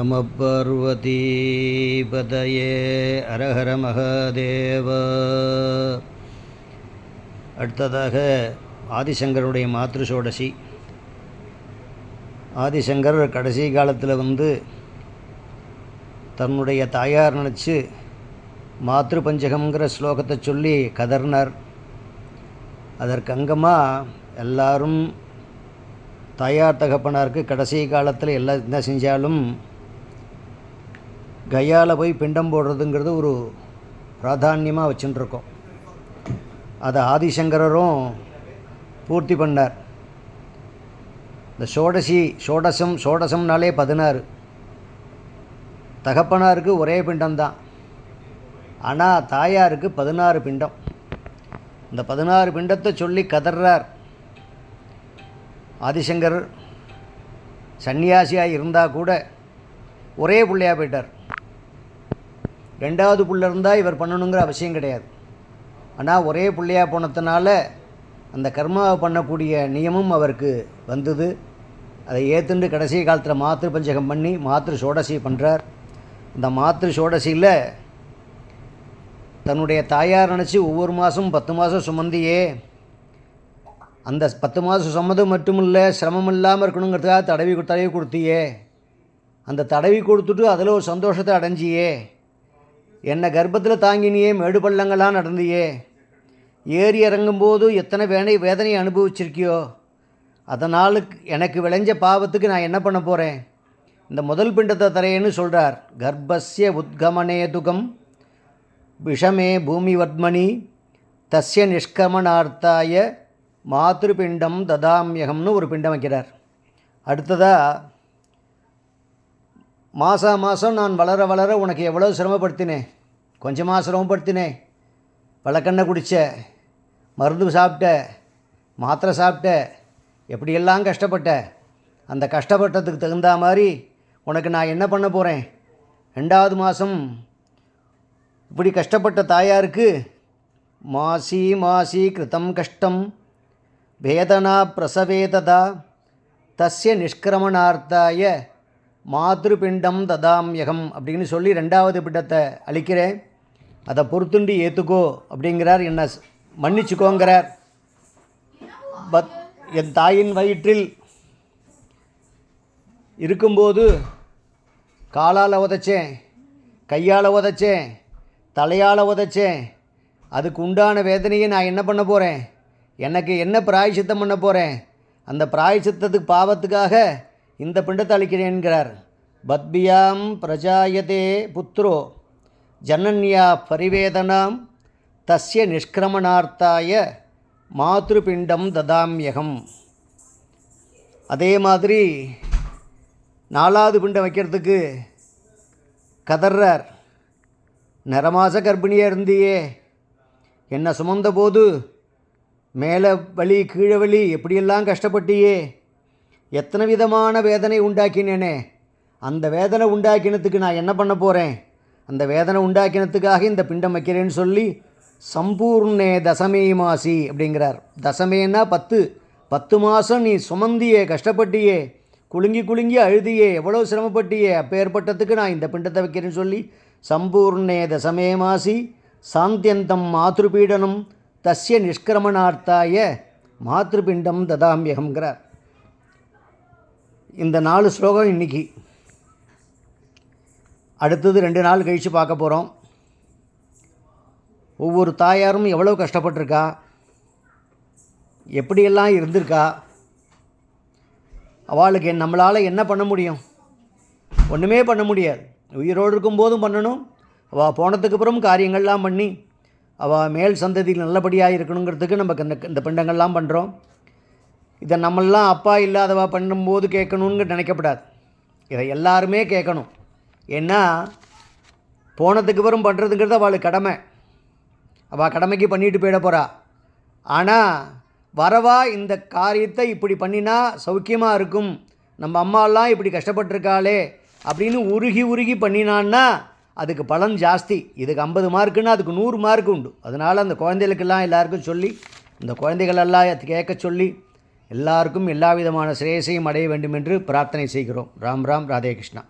நமபர்வதீபதயே அரஹர மகாதேவ. அடுத்ததாக ஆதிசங்கருடைய மாத்ரு சோடசி. ஆதிசங்கர் கடைசி காலத்தில் வந்து தன்னுடைய தாயார் நினச்சி மாத்ரு பஞ்சகம்ங்கிற ஸ்லோகத்தை சொல்லி கதர்னார் அதற்கு அங்கமாக எல்லாரும் தாயார் தகப்பனாருக்கு கடைசி காலத்தில் எல்லாம் என்ன செஞ்சாலும் கையால் போய் பிண்டம் போடுறதுங்கிறது ஒரு பிராதானியமாக வச்சுட்டுருக்கோம் அதை ஆதிசங்கரரும் பூர்த்தி பண்ணார். இந்த ஷோடசி ஷோடசம் ஷோடசம்னாலே பதினாறு. தகப்பனாருக்கு ஒரே பிண்டம்தான். ஆனால் தாயாருக்கு பதினாறு பிண்டம். இந்த பதினாறு பிண்டத்தை சொல்லி கதறார் ஆதிசங்கர். சன்னியாசியாக இருந்தால் கூட ஒரே பிள்ளையாக போயிட்டார். ரெண்டாவது புள்ள இருந்தால் இவர் பண்ணணுங்கிற அவசியம் கிடையாது. ஆனால் ஒரே பிள்ளையாக போனதுனால அந்த கர்மாவை பண்ணக்கூடிய நியமம் அவருக்கு வந்தது. அதை ஏற்றுண்டு கடைசி காலத்தில் மாத்திரு பஞ்சகம் பண்ணி மாத்திரு சோடசி பண்ணுறார் இந்த மாத்திரு சோடசியில் தன்னுடைய தாயார் நினச்சி ஒவ்வொரு மாதம் பத்து மாதம் சுமந்தியே அந்த பத்து மாதம் சுமந்து மட்டும் இல்லை சிரமம் இல்லாமல் இருக்கணுங்கிறதுக்காக தடவி தடவி கொடுத்தியே. அந்த தடவி கொடுத்துட்டு அதில் ஒரு சந்தோஷத்தை அடைஞ்சியே. என்னை கர்ப்பத்தில் தாங்கினியே மேடு பள்ளங்களாக நடந்தியே. ஏறி இறங்கும்போது எத்தனை வேணை வேதனையை அனுபவிச்சிருக்கியோ? அதனால் எனக்கு விளைஞ்ச பாவத்துக்கு நான் என்ன பண்ண போகிறேன் இந்த முதல் பிண்டத்தை தரையேன்னு சொல்கிறார் கர்ப்பஸ்ய உத்கமனேதுகம் விஷமே பூமி வத்மணி தஸ்ய நிஷ்கமனார்த்தாய மாதிருபிண்டம் ததாமியகம்னு ஒரு பிண்டம் வைக்கிறார். அடுத்ததாக மாதம் மாதம் நான் வளர வளர உனக்கு எவ்வளோ சிரமப்படுத்தினேன் கொஞ்சமாக சிரமப்படுத்தினேன் வழக்கெண்ணெய் குடித்த மருந்து சாப்பிட்ட மாத்திரை சாப்பிட்ட எப்படியெல்லாம் கஷ்டப்பட்ட அந்த கஷ்டப்பட்டதுக்கு தகுந்த மாதிரி உனக்கு நான் என்ன பண்ண போகிறேன் ரெண்டாவது மாதம் இப்படி கஷ்டப்பட்ட தாயாருக்கு மாசி மாசி கிருத்தம் கஷ்டம் வேதனா பிரசவேததா தஸ்ய நிஷ்கிரமணார்த்தாய மாதிருபிண்டம் ததாம்யகம் அப்படின்னு சொல்லி ரெண்டாவது பிண்டத்தை அழிக்கிறேன். அதை பொறுத்துண்டு ஏற்றுக்கோ அப்படிங்கிறார். என்ன மன்னிச்சுக்கோங்கிறார். பத் என் தாயின் வயிற்றில் இருக்கும்போது காலால் உதைச்சேன் கையால் உதைச்சேன் தலையால் உதைச்சேன். அதுக்கு உண்டான வேதனையை நான் என்ன பண்ண போகிறேன் எனக்கு என்ன பிராயசித்தம் பண்ண போகிறேன் அந்த பிராயசித்தத்துக்கு பாவத்துக்காக இந்த பிண்டத்தை அளிக்கிறேன்கிறார் பத்பியாம் பிரஜாயதே புத்ரோ ஜனன்யா பரிவேதனாம் தஸ்ய நிஷ்கிரமணார்த்தாய மாதிருபிண்டம் ததாம்யகம். அதே மாதிரி நாலாவது பிண்டம் வைக்கிறதுக்கு கதர்றார். நிறமாச கர்ப்பிணியாக இருந்தியே என்னை சுமந்தபோது மேலே வலி கீழே வலி எப்படியெல்லாம் கஷ்டப்பட்டியே எத்தனை விதமான வேதனை உண்டாக்கினேனே. அந்த வேதனை உண்டாக்கினத்துக்கு நான் என்ன பண்ண போகிறேன் அந்த வேதனை உண்டாக்கினத்துக்காக இந்த பிண்டம் வைக்கிறேன்னு சொல்லி சம்பூர்ணே தசமே மாசி அப்படிங்கிறார். தசமேன்னா பத்து. பத்து மாதம் நீ சுமந்தியே கஷ்டப்பட்டியே குலுங்கி குலுங்கி அழுதியே எவ்வளோ சிரமப்பட்டியே அப்பேற்பட்டத்துக்கு நான் இந்த பிண்டத்தை வைக்கிறேன்னு சொல்லி சம்பூர்ணே தசமே மாசி சாந்தியந்தம் மாத்ருபீடனம் தஸ்ய நிஷ்கிரமணார்த்தாய மாதிருபிண்டம் ததாம்பியகங்கிறார் இந்த நாலு ஸ்லோகம் இன்றைக்கி அடுத்தது ரெண்டு நாள் கழித்து பார்க்க போகிறோம் ஒவ்வொரு தாயாரும் எவ்வளோ கஷ்டப்பட்டிருக்கா? எப்படியெல்லாம் இருந்திருக்கா? அவளுக்கு நம்மளால் என்ன பண்ண முடியும்? ஒன்றுமே பண்ண முடியாது. உயிரோடு இருக்கும்போதும் பண்ணணும். அவள் போனதுக்கப்புறம் காரியங்கள்லாம் பண்ணி அவள் மேல் சந்ததியில் நல்லபடியாக இருக்கணுங்கிறதுக்கு நம்ம இந்த இந்த பிண்டங்கள்லாம் பண்ணுறோம் இதை நம்மளாம் அப்பா இல்லாதவா பண்ணும்போது கேட்கணுன்னு நினைக்கப்படாது. இதை எல்லாருமே கேட்கணும். ஏன்னா போனதுக்கு வரும் பண்ணுறதுங்கிறது அவளுக்கு கடமை. அவள் கடமைக்கு பண்ணிட்டு போயிட போகிறா ஆனால் வரவா இந்த காரியத்தை இப்படி பண்ணினா சௌக்கியமாக இருக்கும். நம்ம அம்மாலாம் இப்படி கஷ்டப்பட்டிருக்காளே அப்படின்னு உருகி உருகி பண்ணினான்னா அதுக்கு பலன் ஜாஸ்தி. இதுக்கு ஐம்பது மார்க்குன்னா அதுக்கு நூறு மார்க் உண்டு. அதனால் அந்த குழந்தைகளுக்கெல்லாம் எல்லாருக்கும் சொல்லி இந்த குழந்தைகளெல்லாம் கேட்க சொல்லி எல்லாருக்கும் எல்லா விதமான சிரேசையும் அடைய வேண்டும் என்று பிரார்த்தனை செய்கிறோம். ராம் ராம் ராதே கிருஷ்ணா.